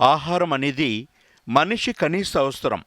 ఆహారం అనేది మనిషి కనీస అవసరం.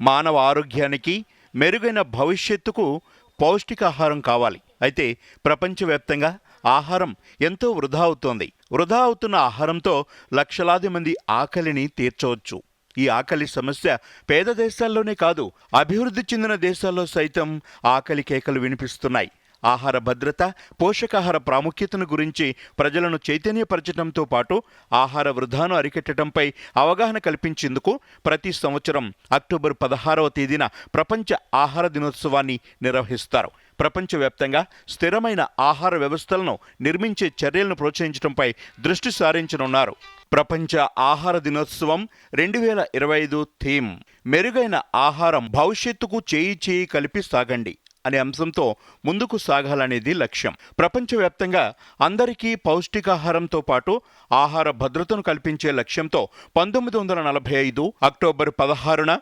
మానవ ఆరోగ్యానికి మెరుగైన భవిష్యత్తుకు పౌష్టికాహారం కావాలి. అయితే ప్రపంచవ్యాప్తంగా ఆహారం ఎంతో వృధా అవుతోంది. వృధా అవుతున్న ఆహారంతో లక్షలాది మంది ఆకలిని తీర్చవచ్చు. ఈ ఆకలి సమస్య పేద దేశాల్లోనే కాదు అభివృద్ధి చెందిన దేశాల్లో సైతం ఆకలి కేకలు వినిపిస్తున్నాయి. ఆహార భద్రత పోషకాహార ప్రాముఖ్యతను గురించి ప్రజలను చైతన్యపరచడంతో పాటు ఆహార వృధాను అరికట్టడంపై అవగాహన కల్పించేందుకు ప్రతి సంవత్సరం అక్టోబర్ పదహారవ తేదీన ప్రపంచ ఆహార దినోత్సవాన్ని నిర్వహిస్తారు. ప్రపంచవ్యాప్తంగా స్థిరమైన ఆహార వ్యవస్థలను నిర్మించే చర్యలను ప్రోత్సహించడంపై దృష్టి సారించనున్నారు. ప్రపంచ ఆహార దినోత్సవం రెండు వేల ఇరవై ఐదు థీమ్. మెరుగైన ఆహారం భవిష్యత్తుకు చేయి చేయి కలిపి సాగండి. అనే అంశంతో ముందుకు సాగాలనేది లక్ష్యం. ప్రపంచవ్యాప్తంగా అందరికీ పౌష్టికాహారంతో పాటు ఆహార భద్రతను కల్పించే లక్ష్యంతో పంతొమ్మిది వందల నలభై ఐదు అక్టోబర్ పదహారున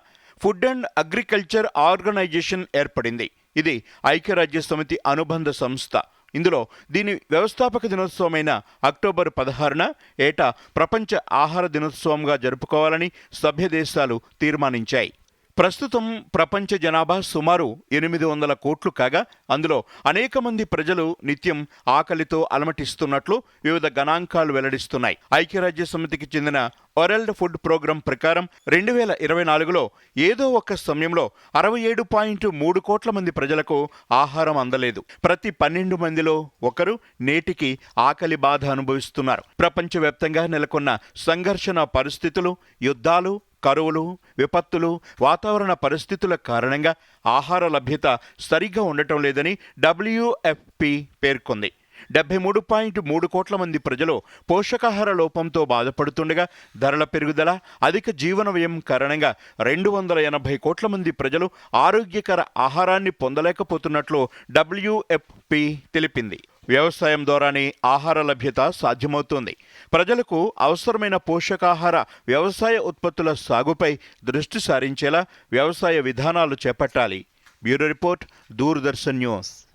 ఫుడ్ అండ్ అగ్రికల్చర్ ఆర్గనైజేషన్ ఏర్పడింది. ఇది ఐక్యరాజ్య సమితి అనుబంధ సంస్థ. ఇందులో దీని వ్యవస్థాపక దినోత్సవమైన అక్టోబర్ పదహారున ఏటా ప్రపంచ ఆహార దినోత్సవంగా జరుపుకోవాలని సభ్య దేశాలు తీర్మానించాయి. ప్రస్తుతం ప్రపంచ జనాభా సుమారు ఎనిమిది వందల కోట్లు కాగా అందులో అనేక మంది ప్రజలు నిత్యం ఆకలితో అలమటిస్తున్నట్లు వివిధ గణాంకాలు వెల్లడిస్తున్నాయి. ఐక్యరాజ్య సమితికి చెందిన వరల్డ్ ఫుడ్ ప్రోగ్రాం ప్రకారం రెండు వేల ఇరవై నాలుగులో ఏదో ఒక సమయంలో అరవై ఏడు పాయింట్ మూడు కోట్ల మంది ప్రజలకు ఆహారం అందలేదు. ప్రతి పన్నెండు మందిలో ఒకరు నేటికి ఆకలి బాధ అనుభవిస్తున్నారు. ప్రపంచవ్యాప్తంగా నెలకొన్న సంఘర్షణ పరిస్థితులు యుద్ధాలు కరువులు విపత్తులు వాతావరణ పరిస్థితుల కారణంగా ఆహార లభ్యత సరిగ్గా ఉండటం లేదని డబ్ల్యూఎఫ్పి పేర్కొంది. డెబ్బై మూడు పాయింట్ మూడు కోట్ల మంది ప్రజలు పోషకాహార లోపంతో బాధపడుతుండగా ధరల పెరుగుదల అధిక జీవన వ్యయం కారణంగా రెండు వందల ఎనభై కోట్ల మంది ప్రజలు ఆరోగ్యకర ఆహారాన్ని పొందలేకపోతున్నట్లు డబ్ల్యూఎఫ్పి తెలిపింది. వ్యవసాయం ద్వారానే ఆహార లభ్యత సాధ్యమవుతుంది. ప్రజలకు అవసరమైన పోషకాహార వ్యవసాయ ఉత్పత్తుల సాగుపై దృష్టి సారించేలా వ్యవసాయ విధానాలు చేపట్టాలి. Bureau report Doordarshan news.